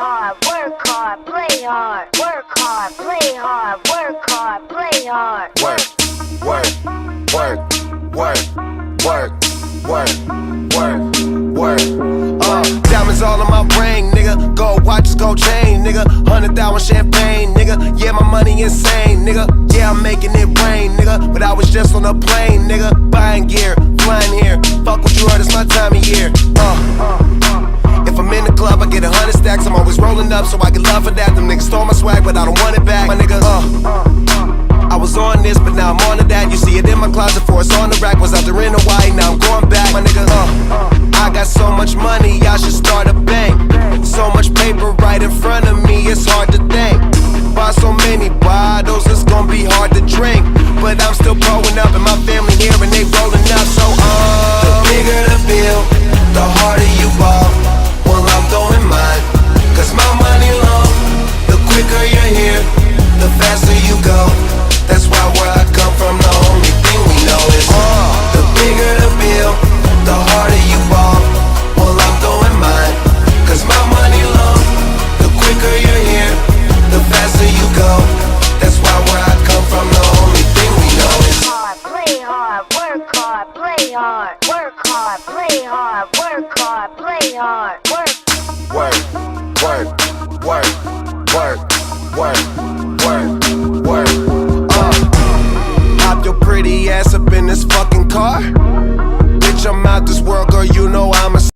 work hard, play hard, work hard, play hard, work hard, play hard. Work, work, work, work, work, work, work, work. Uh, diamonds all on my ring, nigga. Gold watches, gold chain, nigga. Hundred thousand champagne, nigga. Yeah, my money insane, nigga. Yeah, I'm making it rain, nigga. But I was just on a plane, nigga. Up, so I get love for that. Them niggas stole my swag, but I don't want it back. My nigga, uh. I was on this, but now I'm on to that. You see it in my closet, for it's on the rack. Was out there in Hawaii, now the faster you go. That's why where I come from, the only thing we know is uh, the bigger the bill, the harder you ball. Well, I'm throwing mine, cause my money long. The quicker you're here, the faster you go. That's why where I come from, the only thing we know is hard, play hard, work hard, play hard, work hard, play hard, work hard, play hard, work. work, work, work, work, work, Bitch, I'm out this world, girl. You know I'm a